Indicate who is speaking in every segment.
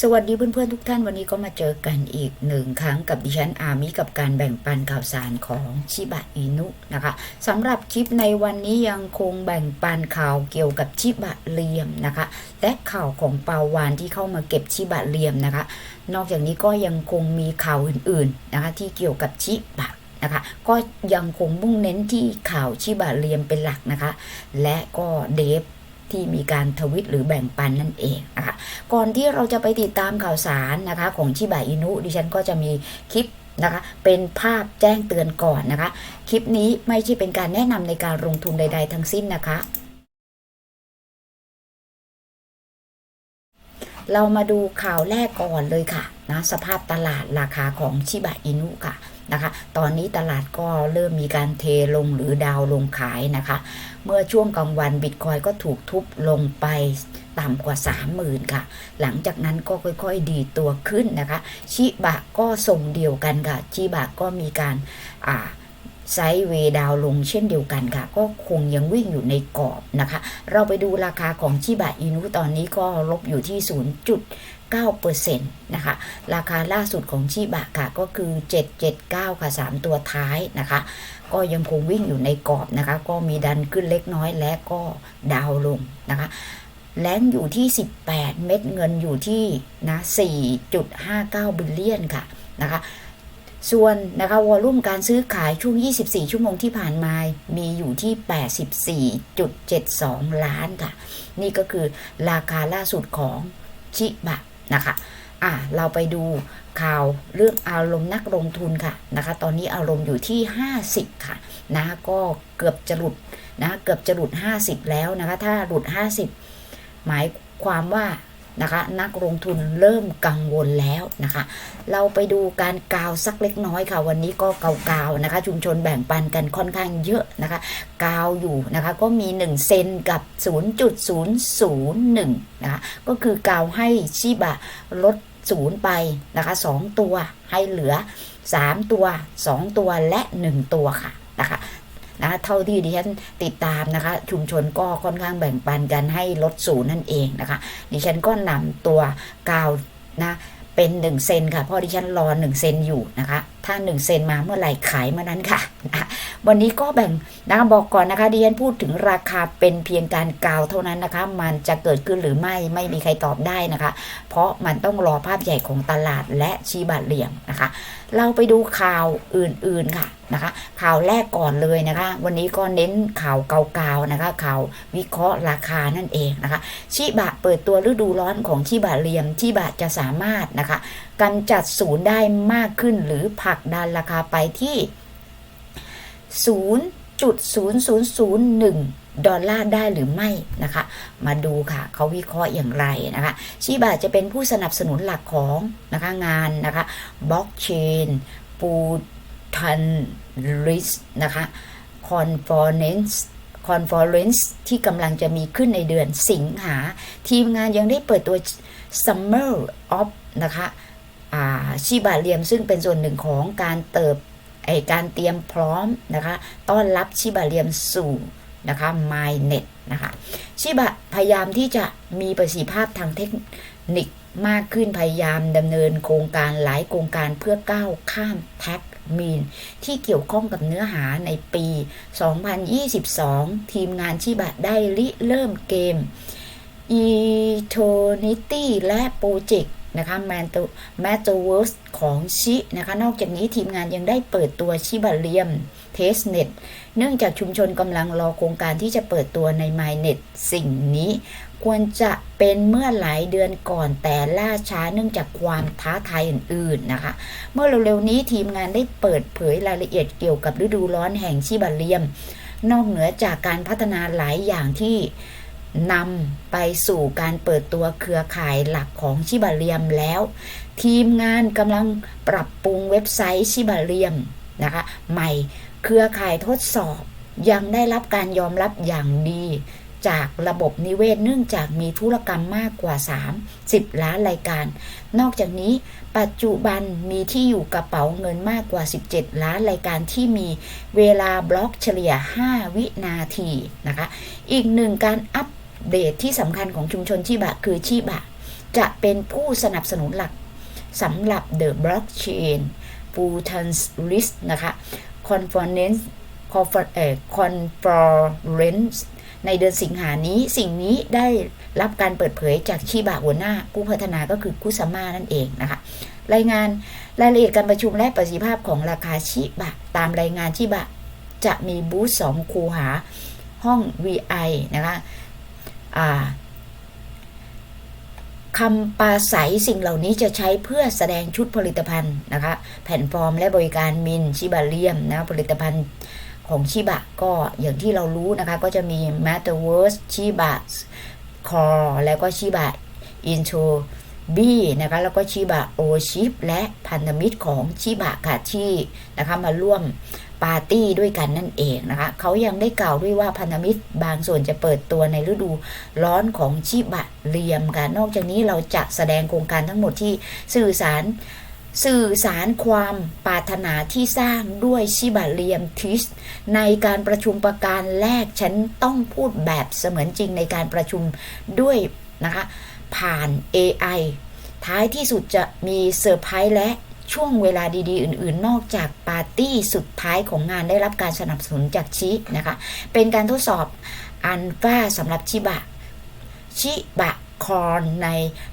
Speaker 1: สวัสดีเพื่อนๆทุกท่านวันนี้ก็มาเจอกันอีกหนึ่งครั้งกับดิฉันอามิกับการแบ่งปันข่าวสารของชิบะอินุนะคะสำหรับคลิปในวันนี้ยังคงแบ่งปันข่าวเกี่ยวกับชิบะเลียมนะคะและข่าวของปาวานที่เข้ามาเก็บชิบะเลียมนะคะ นอกจากนี้ก็ยังคงมีข่าวอื่นๆนะคะที่เกี่ยวกับชิบะนะคะก็ยังคงมุ่งเน้นที่ข่าวชิบะเลียมเป็นหลักนะคะ และก็เดฟ ที่มีการทวิตหรือแบ่งปันนั่นเองนะคะก่อนที่เราจะไปติดตามข่าวสารนะคะของชิบะอินุดิฉันก็จะมีคลิปนะคะเป็นภาพแจ้งเตือนก่อนนะคะ คลิปนี้ไม่ใช่เป็นการแนะนำในการลงทุนใด ๆ ทั้งสิ้นนะคะ เรามาดูข่าวแรกก่อนเลยค่ะ นะสภาพตลาดราคาของชิบะอินุค่ะนะคะ ตอนนี้ตลาดก็เริ่มมีการเทลงหรือดาวลงขายนะคะ เมื่อช่วงกลางวันบิตคอยก็ถูกทุบลงไปต่ำกว่า 30,000 ค่ะ หลังจากนั้นก็ค่อยๆ ดีตัวขึ้นนะคะ ชิบะก็ส่งเดียวกันค่ะ ชิบะก็มีการอ่าไซด์เวดาวลงเช่นเดียวกันค่ะ ก็คงยังวิ่งอยู่ในกรอบนะคะ เราไปดูราคาของชิบะอินุตอนนี้ก็ลบอยู่ที่ 9%นะคะ ราคาล่าสุดของชิบะค่ะก็คือ 779 ค่ะ 3 ตัวท้ายนะคะ ก็ยังคงวิ่งอยู่ในกรอบนะคะ ก็มีดันขึ้นเล็กน้อยและก็ดาวลงนะคะแรงอยู่ที่ 18 เม็ดเงินอยู่ที่นะ4.59 บิลเลียนค่ะนะคะส่วนนะคะวอลลุ่มการซื้อขายช่วง 24 ชั่วโมงที่ผ่านมา มีอยู่ที่ 84.72 ล้านค่ะ นี่ก็คือราคาล่าสุดของชิบะ นะคะอะเราไปดูข่าวเรื่องอารมณ์นักลงทุนค่ะนะคะ ตอนนี้อารมณ์อยู่ที่ 50 ค่ะนะก็เกือบจะหลุดนะเกือบจะหลุด 50 แล้วนะคะ ถ้าหลุด 50 หมายความว่า นะคะ นักลงทุนเริ่มกังวลแล้วนะคะ เราไปดูการกาวสักเล็กน้อยค่ะ วันนี้ก็กาวๆนะคะ ชุมชนแบ่งปันกันค่อนข้างเยอะนะคะ กาวอยู่นะคะก็มี 1 เซนกับ 0.001 นะคะ ก็คือกาวให้ชิบะลดศูนย์ไปนะคะ 2 ตัวให้เหลือ 3 ตัว 2 ตัวและ 1 ตัวค่ะนะคะ นะเท่าที่ดิฉันติดตามนะคะ ชุมชนก็ค่อนข้างแบ่งปันกันให้ลดศูนย์นั่นเองนะคะ ดิฉันก็นำตัวกาวนะเป็น 1 เซนค่ะเพราะดิฉันรอ 1 เซนอยู่นะคะ ถ้า1เซนมาเมื่อไหร่ขายเมื่อนั้นค่ะ วันนี้ก็แบ่งนะบอกก่อนนะคะดิฉันพูดถึงราคาเป็นเพียงการกาวเท่านั้นนะคะ มันจะเกิดขึ้นหรือไม่ไม่มีใครตอบได้นะคะ เพราะมันต้องรอภาพใหญ่ของตลาดและชี้บาทเหลี่ยมนะคะ เราไปดูข่าวอื่นๆค่ะนะคะ ข่าวแรกก่อนเลยนะคะ วันนี้ก็เน้นข่าวเก่าๆนะคะ ข่าววิเคราะห์ราคานั่นเองนะคะ ชิบะเปิดตัวฤดูร้อนของชิบะเรียมชิบะจะสามารถนะคะกำจัดศูนย์ได้มากขึ้นหรือผลักดันราคาไปที่ 0.0001 ดอลลาร์ได้หรือไม่นะคะ มาดูค่ะเขาวิเคราะห์อย่างไรนะคะชิบะจะเป็นผู้สนับสนุนหลักของนะคะงานนะคะบล็อกเชนปูทันริสนะคะคอนฟอเรนซ์คอนฟอเรนซ์ที่กำลังจะมีขึ้นในเดือนสิงหา ทีมงานยังได้เปิดตัว Summer of นะคะ ชิบะเรียมซึ่งเป็นส่วนหนึ่งของการเติบไอการเตรียมพร้อมนะคะต้อนรับชิบะเรียมสู่นะคะ MyNet นะคะชิบะพยายามที่จะมีประสิทธิภาพทางเทคนิคมากขึ้นพยายามดำเนินโครงการหลายโครงการเพื่อก้าวข้ามแท็กมีน ที่เกี่ยวข้องกับเนื้อหาในปี 2022 ทีมงานชิบะได้ริเริ่มเกม Eternity และโปรเจกต์ นะคะ Metaverse ของชินะคะนอกจากนี้ทีมงานยังได้เปิดตัวชิบะเลียม Testnet เนื่องจากชุมชนกำลังรอโครงการที่จะเปิดตัวใน MyNet สิ่งนี้ควรจะเป็นเมื่อหลายเดือนก่อนแต่ล่าช้าเนื่องจากความท้าทายอื่นๆนะคะ เมื่อเร็วๆนี้ทีมงานได้เปิดเผยรายละเอียดเกี่ยวกับฤดูร้อนแห่งชิบะเลียม นอกเหนือจากการพัฒนาหลายอย่างที่ นำไปสู่การเปิดตัวเครือข่ายหลักของชิบะเลียมแล้ว ทีมงานกำลังปรับปรุงเว็บไซต์ชิบะเลียมนะคะใหม่เครือข่ายทดสอบยังได้รับการยอมรับอย่างดี จากระบบนิเวศเนื่องจากมีธุรกรรมมากกว่า 30 ล้านรายการ นอกจากนี้ปัจจุบันมีที่อยู่กระเป๋าเงินมากกว่า 17 ล้านรายการที่มีเวลาบล็อกเฉลี่ย 5 วินาทีนะคะ อีกหนึ่งการอัป เดตที่สำคัญของชุมชนชิบะคือชิบะ จะเป็นผู้สนับสนุนหลักสำหรับ The Blockchain f u t a n s List นะคะ Conference Conference ในเดือนสิงหานี้สิ่งนี้ได้รับการเปิดเผยจากชิบะหัวหน้าผู้พัฒนาก็คือคุซาม่านั่นเองนะคะ รายงานรายละเอียดการประชุมและประสิทธิภาพของราคาชิบะ ตามรายงานชิบะ จะมีบูธสองคูหาห้อง VI นะคะ คำปาศัยสิ่งเหล่านี้จะใช้เพื่อแสดงชุดผลิตภัณฑ์นะคะ แผ่นฟอร์มและบริการมินชิบะเลียมนะผลิตภัณฑ์ของชิบะก็อย่างที่เรารู้นะคะ ก็จะมี m a t e r v e r s e ชิบะ Core แล้วก็ชิบะ Intro B นะคะแล้วก็ชิบะโอชิปและพันธมิตรของชิบะค่ะที่นะคะมาร่วม ปาร์ตี้ด้วยกันนั่นเองนะคะเขายังได้กล่าวด้วยว่าพันธมิตรบางส่วนจะเปิดตัวในฤดูร้อนของชิบะเรียมค่ะนอกจากนี้เราจะแสดงโครงการทั้งหมดที่สื่อสารสื่อสารความปรารถนาที่สร้างด้วยชิบะเรียมทิส ในการประชุมประการแรกฉันต้องพูดแบบเสมือนจริงในการประชุมด้วยนะคะผ่าน AI ท้ายที่สุดจะมีเซอร์ไพรส์และ ช่วงเวลาดีๆ อื่นๆ นอกจากปาร์ตี้สุดท้ายของงานได้รับการสนับสนุนจากชินะคะ เป็นการทดสอบอันฟ้าสำหรับชิบะ ชิบะคอนใน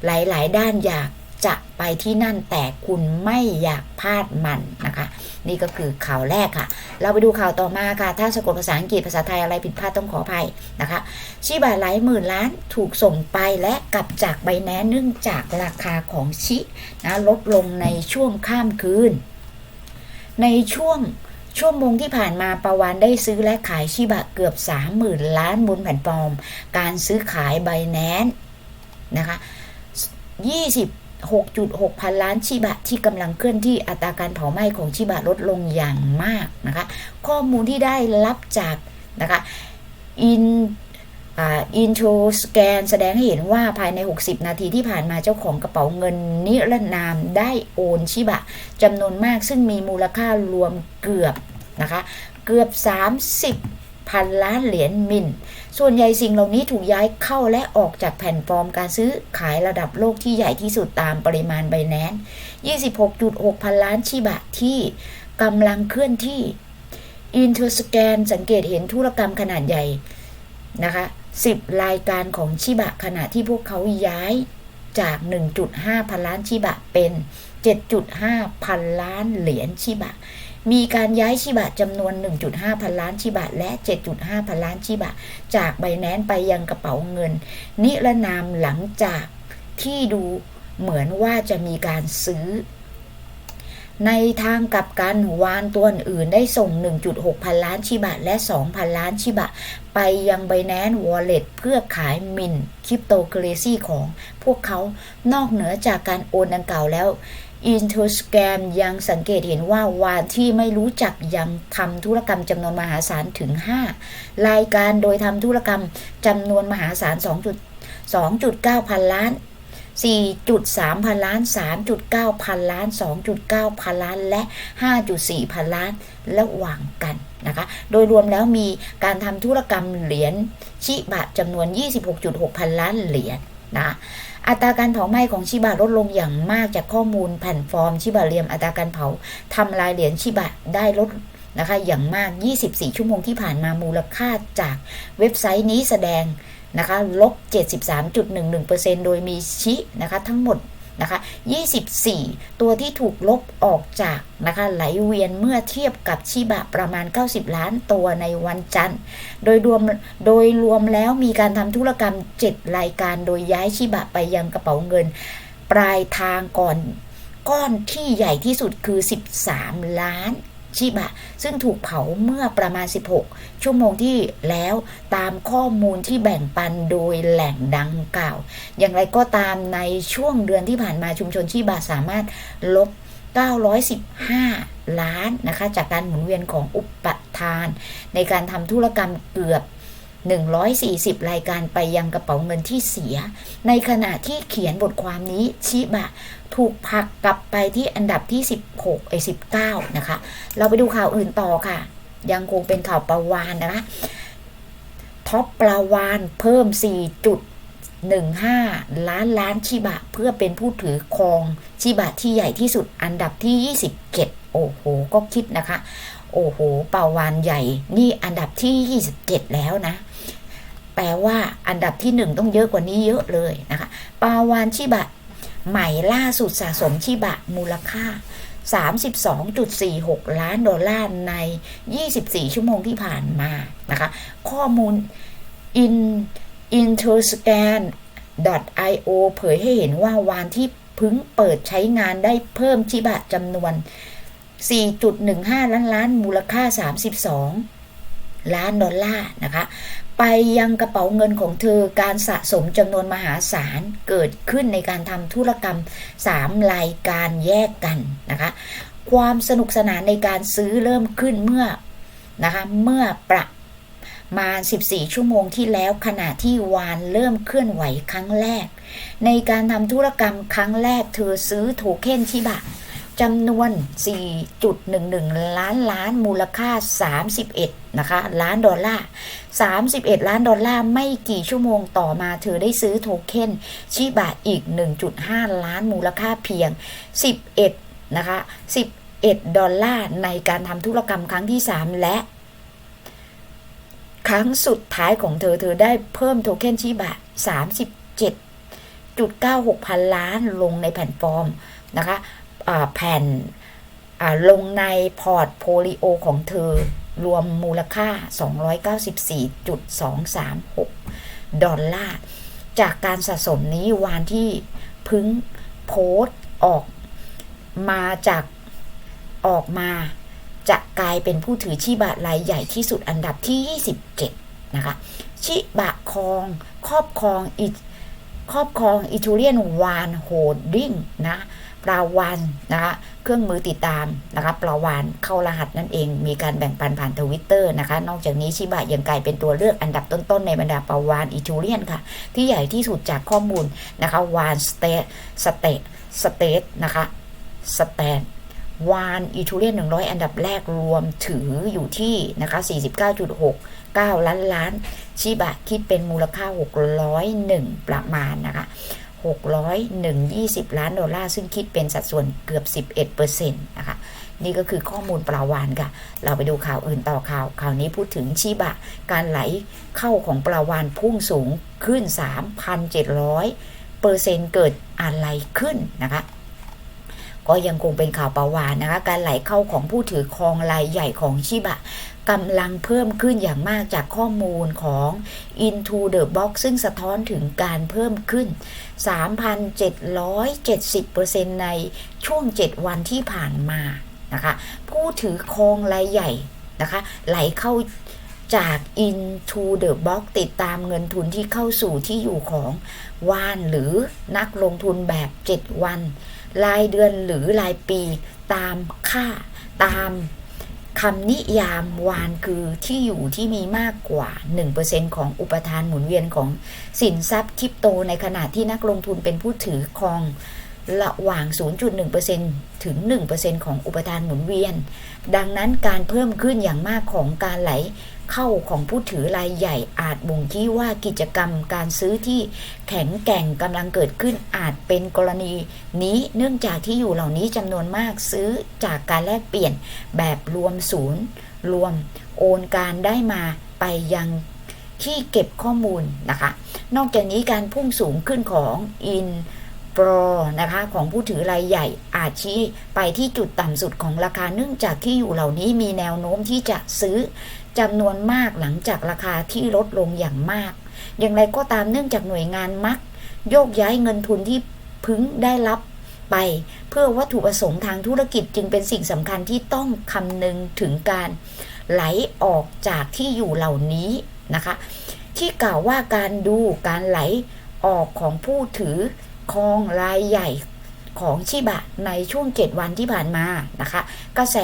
Speaker 1: หลายๆ ด้านอยาก จะไปที่นั่นแต่คุณไม่อยากพลาดมันนะคะ นี่ก็คือข่าวแรกค่ะ เราไปดูข่าวต่อมาค่ะ ถ้าสะกดภาษาอังกฤษภาษาไทยอะไรผิดพลาดต้องขออภัยนะคะชิบะหลายหมื่นล้านถูกส่งไปและกลับจากใบแนนเนื่องจากราคาของชินะลดลงในช่วงข้ามคืน ในช่วงชั่วโมงที่ผ่านมาประวานได้ซื้อและขายชิบะเกือบ 30,000 ล้านบนแผ่นฟอร์มการซื้อขายใบแนนนะคะ 6.6 พันล้านชิบะที่กำลังเคลื่อนที่อัตราการเผาไหม้ของชิบะลดลงอย่างมากนะคะ ข้อมูลที่ได้รับจากนะคะอินอินโทรสแกนแสดงให้เห็นว่าภายใน 60 นาทีที่ผ่านมาเจ้าของกระเป๋าเงินนิรนามได้โอนชิบะจำนวนมากซึ่งมีมูลค่ารวมเกือบนะคะ เกือบ 30 พันล้านเหรียญมิน ส่วนใหญ่สิ่งเหล่านี้ถูกย้ายเข้าและออกจากแผ่นฟอร์มการซื้อขายระดับโลกที่ใหญ่ที่สุดตามปริมาณไบแนน26.6 พันล้านชิบะที่กำลังเคลื่อนที่อินเทอร์สแกนสังเกตเห็นธุรกรรมขนาดใหญ่นะคะ10 รายการของชิบะขณะที่พวกเขาย้ายจาก 1.5 พันล้านชิบะเป็น 7.5 พันล้านเหรียญชิบะ มีการย้ายชิบะจำนวน 1.5 พันล้านชิบะและ 7.5 พันล้านชิบะ จากใบแนนไปยังกระเป๋าเงิน นิรนามหลังจากที่ดูเหมือนว่าจะมีการซื้อ ในทางกลับกันวานตัวอื่นได้ส่ง 1.6 พันล้านชิบะและ2พันล้านชิบะ ไปยังไบแนนวอลเล็ตเพื่อขายมินคริปโตเคเรซีของพวกเขานอกเหนือจากการโอนดังกล่าวแล้ว อินเทอร์สแกมยังสังเกตเห็นว่าวานที่ไม่รู้จักยังทำธุรกรรมจำนวนมหาศาลถึง 5 รายการโดยทำธุรกรรมจำนวนมหาศาล2.2.9 พันล้าน 4.3 พันล้าน 3.9 พันล้าน 2.9 พันล้าน และ 5.4 พันล้านระหว่างกันนะคะ โดยรวมแล้วมีการทำธุรกรรมเหรียญชิบะจำนวน 26.6 พันล้านเหรียญนะ อัตราการเผาไหม้ของชิบะลดลงอย่างมากจากข้อมูลแผ่นฟอร์มชิบะเรียมอัตราการเผาทำลายเหรียญชิบะได้ลดนะคะ อย่างมาก 24 ชั่วโมงที่ผ่านมามูลค่าจากเว็บไซต์นี้แสดงนะคะลบ 73.11%โดยมีชินะคะทั้งหมด นะคะ24 ตัวที่ถูกลบออกจากนะคะไหลเวียนเมื่อเทียบกับชิบะประมาณ 90 ล้านตัวในวันจันทร์ โดยรวมโดยรวมแล้วมีการทำธุรกรรม 7 รายการโดยย้ายชิบะไปยังกระเป๋าเงิน ปลายทางก่อนก้อนที่ใหญ่ที่สุดคือ 13 ล้าน ชิบะ ซึ่งถูกเผาเมื่อประมาณ 16 ชั่วโมงที่แล้วตามข้อมูลที่แบ่งปันโดยแหล่งดังกล่าว อย่างไรก็ตามในช่วงเดือนที่ผ่านมาชุมชนชิบะสามารถลบ 915 ล้านนะคะ จากการหมุนเวียนของอุปทาน ในการทำธุรกรรมเกือบ140 รายการไปยังกระเป๋าเงินที่เสีย ในขณะที่เขียนบทความนี้ชิบะ ถูกผลักกลับไปที่อันดับที่ 16ไอ้19 นะคะ เราไปดูข่าวอื่นต่อค่ะ ยังคงเป็นข่าวประวานนะคะ ท็อปปลาวานเพิ่ม4จุด15 ล้านล้านชิบะ เพื่อเป็นผู้ถือครองชิบะที่ใหญ่ที่สุดอันดับที่ 27 โอ้โห ก็คิดนะคะ โอ้โหปาวานใหญ่ นี่อันดับที่ 27 แล้วนะแปลว่าอันดับที่หนึ่งต้องเยอะกว่านี้เยอะเลยนะคะปาวานชิบะ ใหม่ล่าสุดสะสมชิบะมูลค่า 32.46 ล้านดอลลาร์ใน 24 ชั่วโมงที่ผ่านมานะคะ ข้อมูล in interscan io เผยให้เห็นว่าวานที่พึ่งเปิดใช้งานได้เพิ่มชิบะจำนวน 4.15 ล้านล้านมูลค่า 32 ล้านดอลลาร์นะคะ ไปยังกระเป๋าเงินของเธอการสะสมจำนวนมหาศาลเกิดขึ้นในการทำธุรกรรม 3 รายการแยกกันนะคะ ความสนุกสนานในการซื้อเริ่มขึ้นเมื่อนะคะเมื่อประมาณ 14 ชั่วโมงที่แล้วขณะที่วานเริ่มเคลื่อนไหวครั้งแรก ในการทำธุรกรรมครั้งแรกเธอซื้อโทเค็นชิบะ จำนวน 4.11 ล้านล้านมูลค่า 31 นะคะ ล้านดอลลาร์ 31 ล้านดอลลาร์ ไม่กี่ชั่วโมงต่อมาเธอได้ซื้อโทเค็นชิบะอีก 1.5 ล้านมูลค่าเพียง 11 นะคะ 11 ดอลลาร์ ในการทำธุรกรรมครั้งที่ 3 และครั้งสุดท้ายของเธอเธอได้เพิ่มโทเค็นชิบะ 37.96 พันล้านลงในแผ่นฟอร์มนะคะ แผ่นลงในพอร์ตโฟลิโอของเธอ รวมมูลค่า 294.236 ดอลลาร์ จากการสะสมนี้วานที่พึ่งโพสต์ออกมาจากออกมา จะกลายเป็นผู้ถือชิบะรายใหญ่ที่สุดอันดับที่ 27 นะคะ ชิบะคองครอบครองอิครอบครองอิทูเรียนวานโฮดดิ้งนะ ปลาวานนะคะเครื่องมือติดตามนะคะปลาวานเข้ารหัสนั่นเอง มีการแบ่งปันผ่านทวิตเตอร์นะคะ นอกจากนี้ชิบะยังกลายเป็นตัวเลือกอันดับต้นๆ ในบรรดาปลาวานอิทูเรียนค่ะ ที่ใหญ่ที่สุดจากข้อมูลนะคะวานสเตสเตสเตทนะคะสแตนวานอีทูเรียน 100 อันดับแรกรวมถืออยู่ที่นะคะ 49.69 ล้านล้าน ชิบะคิดเป็นมูลค่า 601 ประมาณนะคะ 6,120 ล้านดอลลาร์ซึ่งคิดเป็นสัดส่วนเกือบ 11%นะคะนี่ก็คือข้อมูลปลาวานค่ะ เราไปดูข่าวอื่นต่อข่าว ข่าวนี้พูดถึงชิบะ การไหลเข้าของปลาวานพุ่งสูงขึ้น 3,700 เปอร์เซ็นต์เกิดอะไรขึ้นนะคะ ก็ยังคงเป็นข่าวประวานนะคะ การไหลเข้าของผู้ถือครองรายใหญ่ของชิบะ กำลังเพิ่มขึ้นอย่างมากจากข้อมูลของ Into the Box ซึ่งสะท้อนถึงการเพิ่มขึ้น 3,770%ในช่วง 7 วันที่ผ่านมานะคะผู้ถือครองรายใหญ่นะคะไหลเข้าจาก Into the Box ติดตามเงินทุนที่เข้าสู่ที่อยู่ของวานหรือนักลงทุนแบบ 7 วัน รายเดือนหรือรายปีตามค่าตาม คำนิยามวานคือที่อยู่ที่มีมากกว่า 1%ของอุปทานหมุนเวียนของสินทรัพย์คริปโตในขณะที่นักลงทุนเป็นผู้ถือครองระหว่าง 0.1%ถึง 1%ของอุปทานหมุนเวียน ดังนั้นการเพิ่มขึ้นอย่างมากของการไหล เข้าของผู้ถือรายใหญ่อาจบ่งชี้ว่ากิจกรรมการซื้อที่แข็งแกร่งกำลังเกิดขึ้นอาจเป็นกรณีนี้เนื่องจากที่อยู่เหล่านี้จำนวนมากซื้อจากการแลกเปลี่ยนแบบรวมศูนย์ รวมโอนการได้มาไปยังที่เก็บข้อมูลนะคะ นอกจากนี้การพุ่งสูงขึ้นของ In โปรนะคะของผู้ถือรายใหญ่อาจชี้ไปที่จุดต่ำสุดของราคาเนื่องจากที่อยู่เหล่านี้มีแนวโน้มที่จะซื้อ จำนวนมากหลังจากราคาที่ลดลงอย่างมาก อย่างไรก็ตามเนื่องจากหน่วยงานมัก โยกย้ายเงินทุนที่พึงได้รับไป เพื่อวัตถุประสงค์ทางธุรกิจจึงเป็นสิ่งสำคัญที่ต้องคำนึงถึงการไหลออกจากที่อยู่เหล่านี้นะคะ ที่กล่าวว่าการดูการไหลออกของผู้ถือครองรายใหญ่ของชิบะในช่วง 7 วันที่ผ่านมานะคะ กระแส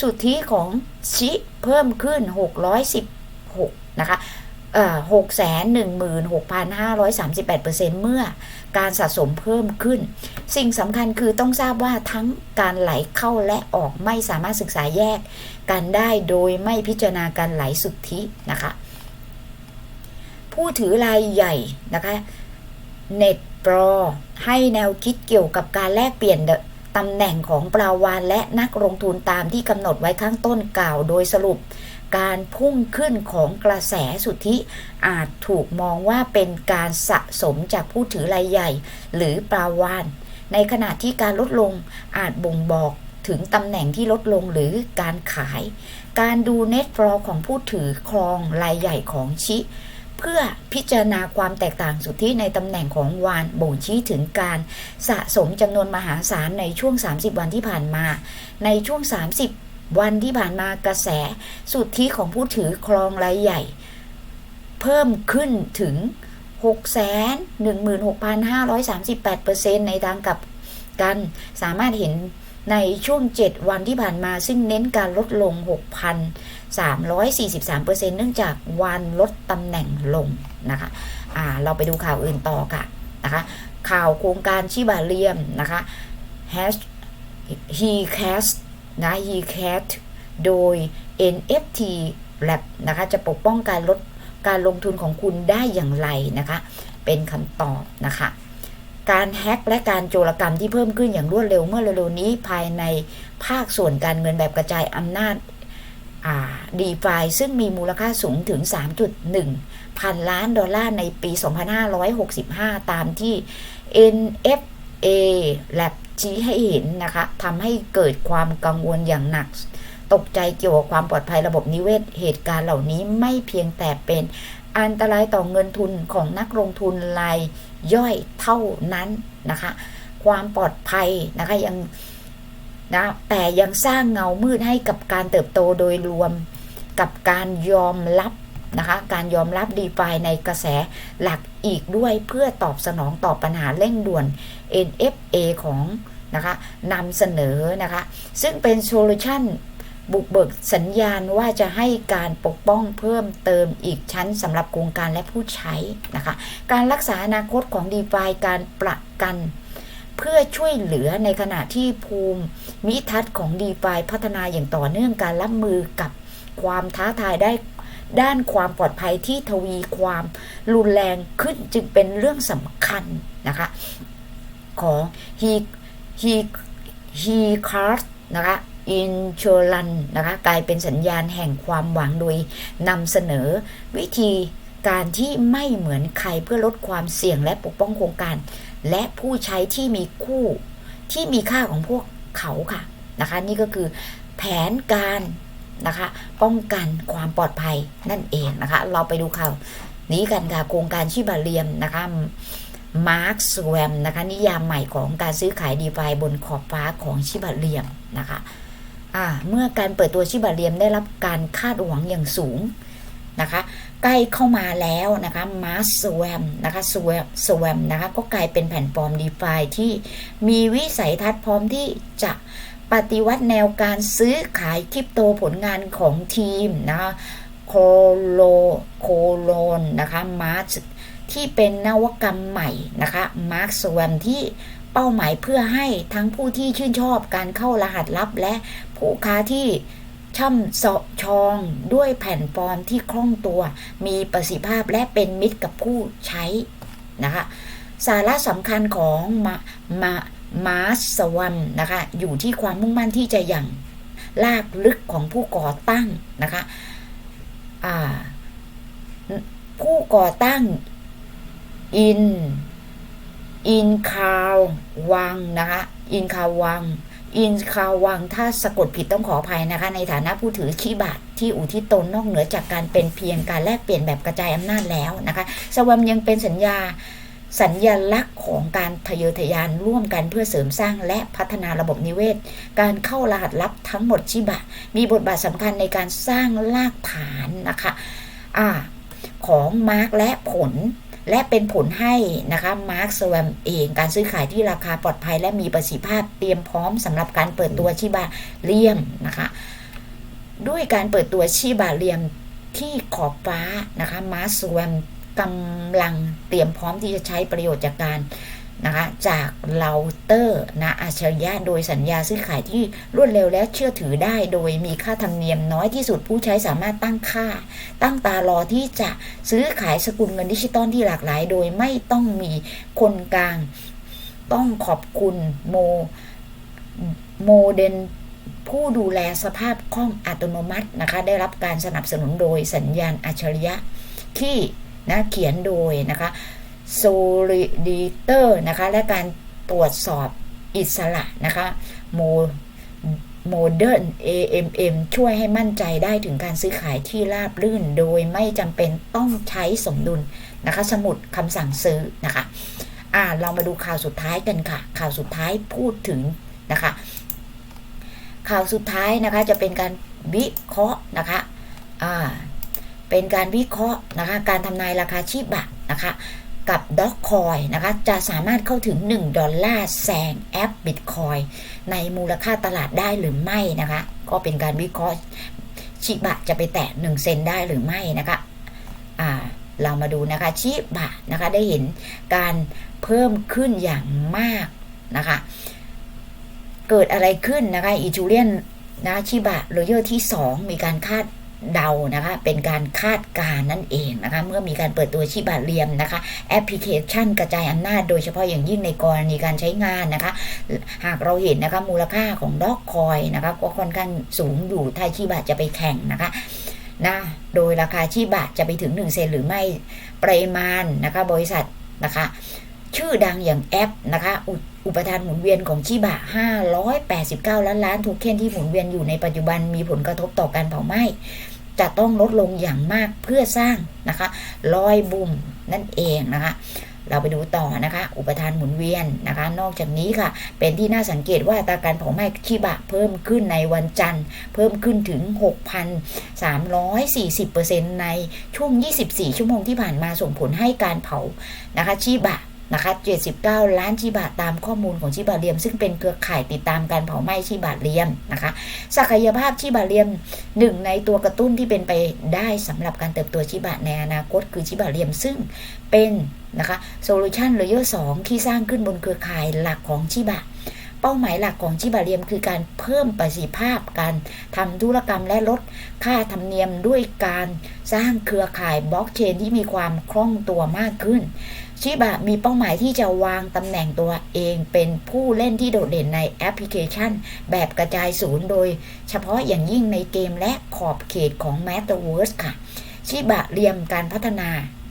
Speaker 1: สุทธิของชิเพิ่มขึ้น 616 นะคะหกแสนหนึ่งหมื่นหกพันห้าร้อยสามสิบแปดเปอร์เซ็นเมื่อการสะสมเพิ่มขึ้น สิ่งสำคัญคือต้องทราบว่าทั้งการไหลเข้าและออกไม่สามารถศึกษาแยกกันได้โดยไม่พิจารณาการไหลสุทธินะคะ ผู้ถือรายใหญ่นะคะเน็ตโปรให้แนวคิดเกี่ยวกับการแลกเปลี่ยน ตำแหน่งของปลาวานและนักลงทุนตามที่กำหนดไว้ข้างต้นกล่าวโดยสรุป การพุ่งขึ้นของกระแสสุทธิ อาจถูกมองว่าเป็นการสะสมจากผู้ถือรายใหญ่ หรือปลาวาน ในขณะที่การลดลงอาจบ่งบอกถึงตำแหน่งที่ลดลงหรือการขาย การดูเน็ตฟลอของผู้ถือครองรายใหญ่ของชิ เพื่อพิจารณาความแตกต่างสุทธิในตำแหน่งของวานบ่งชี้ถึงการสะสมจำนวนมหาศาลในช่วง 30 วันที่ผ่านมา ในช่วง 30 วันที่ผ่านมากระแสสุทธิของผู้ถือครองรายใหญ่ เพิ่มขึ้นถึง 616,538%ในทางกลับกันสามารถเห็นในช่วง 7 วันที่ผ่านมาซึ่งเน้นการลดลง 343%เนื่องจากวันลดตำแหน่งลงนะคะอ่าเราไปดูข่าวอื่นต่อค่ะนะคะข่าวโครงการชิบาเลียมนะคะ hash he cast นะ he cast โดย NFT Lab นะคะจะปกป้องการลดการลงทุนของคุณได้อย่างไรนะคะ เป็นคำตอบนะคะการแฮกและการโจรกรรมที่เพิ่มขึ้นอย่างรวดเร็วเมื่อเร็วๆนี้ภายในภาคส่วนการเงินแบบกระจายอำนาจ ดีฟาซึ่งมีมูลค่าสูงถึง 3.1 พันล้านดอลลาร์ในปี 2565 ตามที่ NFA Lab ชี้ให้เห็นนะคะทำให้เกิดความกังวลอย่างหนัก ตกใจเกี่ยวกับความปลอดภัยระบบนิเวศ เหตุการณ์เหล่านี้ไม่เพียงแต่เป็นอันตรายต่อเงินทุนของนักลงทุนรายย่อยเท่านั้นนะคะ ความปลอดภัยนะคะยัง นะแต่ยังสร้างเงามืดให้กับการเติบโตโดยรวมกับการยอมรับนะคะการยอมรับดีฟาในกระแสหลักอีกด้วยเพื่อตอบสนองต่อปัญหาเร่งด่วน NFA ของนะคะนำเสนอนะคะซึ่งเป็นโซลูชันบุกเบิกสัญญาณว่าจะให้การปกป้องเพิ่มเติมอีกชั้นสำหรับโครงการและผู้ใช้นะคะการรักษาอนาคตของ d e f าการประกัน เพื่อช่วยเหลือในขณะที่ภูมิมิทัศน์ของ d e f าพัฒนาอย่างต่อเนื่องการรับมือกับความท้าทายได้ด้านความปลอดภัยที่ทวีความรุนแรงขึ้นจึงเป็นเรื่องสำคัญนะคะ ของ he he he card นะคะอินช r ลันนะคะกลายเป็นสัญญาณแห่งความหวังโดยนำเสนอวิธีการที่ไม่เหมือนใครเพื่อลดความเสี่ยงและปกป้องโครงการ และผู้ใช้ที่มีคู่ที่มีค่าของพวกเขาค่ะนะคะ นี่ก็คือแผนการนะคะ ป้องกันความปลอดภัยนั่นเองนะคะ เราไปดูข่าวนี้กันค่ะโครงการชิบาเลียมนะคะมาร์คสวมนะคะนิยามใหม่ของการซื้อขายดีฟาบนขอบฟ้าของชิบาเลียมนะคะเมื่อการเปิดตัวชิบาเลียมได้รับการคาดหวังอย่างสูง นะคะใกล้เข้ามาแล้วนะคะมาร์สวมนะคะสวมสวมนะคะก็กลายเป็นแผ่นฟอร์มดีฟาที่มีวิสัยทัศน์พร้อมที่จะปฏิวัติแนวการซื้อขายคริปโตผลงานของทีมนะคะโคโลโคโลนนะคะมาร์ที่เป็นนวกรรมใหม่นะคะมาร์คสวมที่เป้าหมายเพื่อให้ทั้งผู้ที่ชื่นชอบการเข้ารหัสลับและผู้ค้าที่ ช่ำสะชองด้วยแผ่นฟอร์มที่คล่องตัว มีประสิทธิภาพและเป็นมิตรกับผู้ใช้นะคะสาระสำคัญของมามามาสวัมนะคะอยู่ที่ความมุ่งมั่นที่จะอย่างลากลึกของผู้ก่อตั้งนะคะผู้ก่อตั้งอินอินคาววังนะคะอินคาววัง อินคาววัง ถ้าสะกดผิดต้องขออภัยนะคะ ในฐานะผู้ถือขี้บาทที่อุทิศตนนอกเหนือจากการเป็นเพียงการแลกเปลี่ยนแบบกระจายอำนาจแล้วนะคะสวัมยังเป็นสัญญาสัญญลักษณ์ของการทะเยอทะยานร่วมกันเพื่อเสริมสร้างและพัฒนาระบบนิเวศ การเข้ารหัสลับทั้งหมดชิบะ มีบทบาทสำคัญในการสร้างรากฐานนะคะอของมาร์กและผล และเป็นผลให้นะคะมาร์คสวมเองการซื้อขายที่ราคาปลอดภัยและมีประสิทธิภาพเตรียมพร้อมสำหรับการเปิดตัวชิบาเลียมนะคะด้วยการเปิดตัวชิบาเลียมที่ขอบฟ้านะคะมาร์คสวมกำลังเตรียมพร้อมที่จะใช้ประโยชน์จากการ นะคะจากเราเตอร์นะอัจฉริยะโดยสัญญาซื้อขายที่รวดเร็วและเชื่อถือได้ โดยมีค่าธรรมเนียมน้อยที่สุดผู้ใช้สามารถตั้งค่า ตั้งตารอที่จะซื้อขายสกุลเงินดิจิตอลที่หลากหลาย โดยไม่ต้องมีคนกลาง ต้องขอบคุณโมโมเดนผู้ดูแลสภาพคล่องอัตโนมัตินะคะ ได้รับการสนับสนุนโดยสัญญาณอัจฉริยะที่นะเขียนโดยนะคะ Solidator นะคะ และการตรวจสอบอิสระนะคะโมโมเดิร์น AMM ช่วยให้มั่นใจได้ถึงการซื้อขายที่ราบรื่น โดยไม่จำเป็นต้องใช้สมดุลนะคะ สมุดคำสั่งซื้อนะคะอ่าเรามาดูข่าวสุดท้ายกันค่ะ ข่าวสุดท้ายพูดถึงนะคะ ข่าวสุดท้ายนะคะจะเป็นการวิเคราะห์นะคะอ่าเป็นการวิเคราะห์นะคะ การทำนายราคาชีพบะนะคะ กับด็อกคอยนะคะ จะสามารถเข้าถึง 1 ดอลลาร์แซงแอปบิตคอยในมูลค่าตลาดได้หรือไม่นะคะ ก็เป็นการวิเคราะห์ชิบะจะไปแตะ 1 เซนได้หรือไม่นะคะอ่าเรามาดูนะคะชิบะนะคะได้เห็นการเพิ่มขึ้นอย่างมากนะคะ เกิดอะไรขึ้นนะคะอีจูเลียนนะชิบะโรเยอร์ที่ 2 มีการคาด เดานะคะ เป็นการคาดการนั่นเองนะคะ เมื่อมีการเปิดตัวชิบะเรียมนะคะ แอปพลิเคชันกระจายอำนาจโดยเฉพาะอย่างยิ่งในกรณีการใช้งานนะคะ หากเราเห็นนะคะมูลค่าของด็อกคอยนะคะก็ค่อนข้างสูงอยู่ถ้าชิบะจะไปแข่งนะคะนะโดยราคาชิบะจะไปถึง 1 เซนหรือไม่ปริมาณนะคะ บริษัทนะคะ ชื่อดังอย่างแอปนะคะอุ อุปทานหมุนเวียนของชิบะ 589 ล้านล้านโทเค็นที่หมุนเวียนอยู่ในปัจจุบันมีผลกระทบต่อการเผาไหม้จะต้องลดลงอย่างมากเพื่อสร้างนะคะรอยบุ่มนั่นเองนะคะเราไปดูต่อนะคะ อุปทานหมุนเวียนนะคะ นอกจากนี้ค่ะ เป็นที่น่าสังเกตว่าตาการเผาไหม้ชิบะเพิ่มขึ้นในวันจันทร์ เพิ่มขึ้นถึง 6,340%ในช่วง 24 ชั่วโมงที่ผ่านมาส่งผลให้การเผานะคะชิบะ นะคะ79 ล้านชิบะตามข้อมูลของชิบะเรียม ซึ่งเป็นเครือข่ายติดตามการเผาไหม้ชิบะเรียมนะคะศักยภาพชิบะเรียมหนึ่งในตัวกระตุ้นที่เป็นไปได้สำหรับการเติบโตชิบะในอนาคตคือชิบะเรียมซึ่งเป็นนะคะโซลูชันเลเยอร์2ที่สร้างขึ้นบนเครือข่ายหลักของชิบะเป้าหมายหลักของชิบะเรียมคือการเพิ่มประสิทธิภาพการทำธุรกรรมและลดค่าธรรมเนียมด้วยการสร้างเครือข่ายบล็อกเชนที่มีความคล่องตัวมากขึ้น ชิบะมีเป้าหมายที่จะวางตำแหน่งตัวเองเป็นผู้เล่นที่โดดเด่นในแอปพลิเคชัน แบบกระจายศูนย์โดย เฉพาะอย่างยิ่งในเกมและขอบเขตของ Metaverse ค่ะ ชิบะเรียมการพัฒนา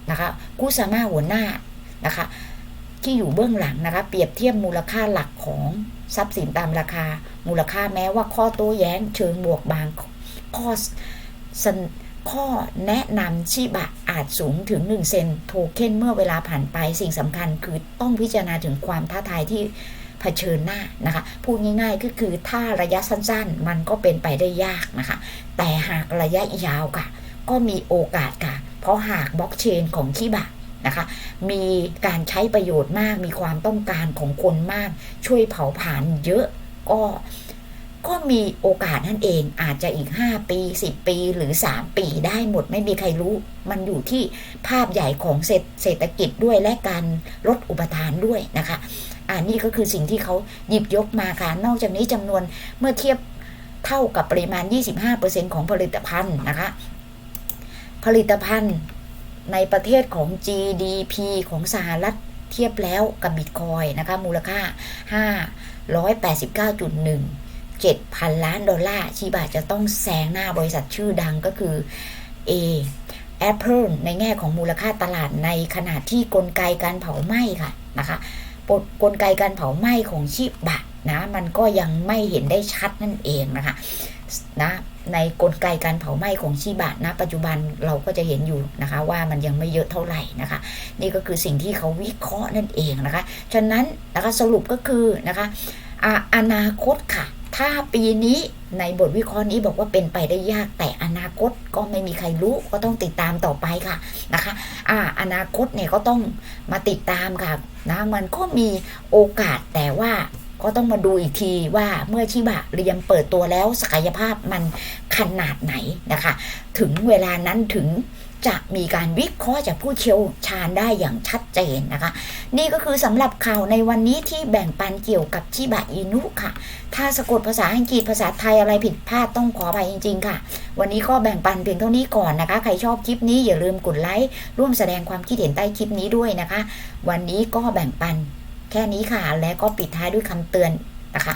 Speaker 1: นะคะคุซาม่าหัวหน้านะคะที่อยู่เบื้องหลังนะคะเปรียบเทียบมูลค่าหลักของทรัพย์สินตามราคา มูลค่าแม้ว่าข้อโต้แย้งเชิงบวกบางข้อเสน ข้อแนะนำชิบะอาจสูงถึง 1 เซนโทเค็นเมื่อเวลาผ่านไปสิ่งสำคัญคือต้องพิจารณาถึงความท้าทายที่เผชิญหน้านะคะพูดง่ายๆก็คือถ้าระยะสั้นๆ มันก็เป็นไปได้ยากนะคะ แต่หากระยะยาวค่ะ ก็มีโอกาสค่ะ เพราะหากบล็อกเชนของชิบะนะคะมีการใช้ประโยชน์มากมีความต้องการของคนมาก ช่วยเผาผลาญเยอะก็ ก็มีโอกาสนั่นเองอาจจะอีก 5 ปี 10 ปีหรือ 3 ปีได้หมดไม่มีใครรู้ มันอยู่ที่ภาพใหญ่ของเศรษฐกิจด้วยและการลดอุปทานด้วยนะคะอ่านี่ก็คือสิ่งที่เขาหยิบยกมาค่ะ นอกจากนี้จำนวนเมื่อเทียบเท่ากับปริมาณ 25%ของผลิตภัณฑ์นะคะ ผลิตภัณฑ์ในประเทศของ GDP ของสหรัฐเทียบแล้วกับบิตคอยนะคะมูลค่า 589.1 7,000 ล้านดอลลาร์ชิบะจะต้องแซงหน้าบริษัทชื่อดังก็คือ A Apple ในแง่ของมูลค่าตลาดในขณะที่กลไกการเผาไหม้ค่ะนะคะปดกลไกการเผาไหม้ของชิบะนะมันก็ยังไม่เห็นได้ชัดนั่นเองนะคะนะในกลไกการเผาไหม้ของชิบะนะปัจจุบันเราก็จะเห็นอยู่นะคะว่ามันยังไม่เยอะเท่าไหร่นะคะ นี่ก็คือสิ่งที่เขาวิเคราะห์นั่นเองนะคะ ฉะนั้นนะคะสรุปก็คือนะคะออนาคตค่ะ ถ้าปีนี้ในบทวิเคราะห์นี้บอกว่าเป็นไปได้ยากแต่อนาคตก็ไม่มีใครรู้ก็ต้องติดตามต่อไปค่ะนะคะอ่าอนาคตเนี่ยก็ต้องมาติดตามค่ะนะมันก็มีโอกาสแต่ว่า ก็ต้องมาดูอีกทีว่าเมื่อชิบะเรียมเปิดตัวแล้วศักยภาพมันขนาดไหนนะคะ ถึงเวลานั้นถึงจะมีการวิเคราะห์จากผู้เชี่ยวชาญได้อย่างชัดเจนนะคะ นี่ก็คือสำหรับข่าวในวันนี้ที่แบ่งปันเกี่ยวกับชิบะอินุค่ะ ถ้าสะกดภาษาอังกฤษภาษาไทยอะไรผิดพลาดต้องขออภัยจริง ๆ ค่ะ วันนี้ก็แบ่งปันเพียงเท่านี้ก่อนนะคะ ใครชอบคลิปนี้อย่าลืมกดไลค์ร่วมแสดงความคิดเห็นใต้คลิปนี้ด้วยนะคะ วันนี้ก็แบ่งปัน แค่นี้ค่ะ และก็ปิดท้ายด้วยคำเตือนนะคะ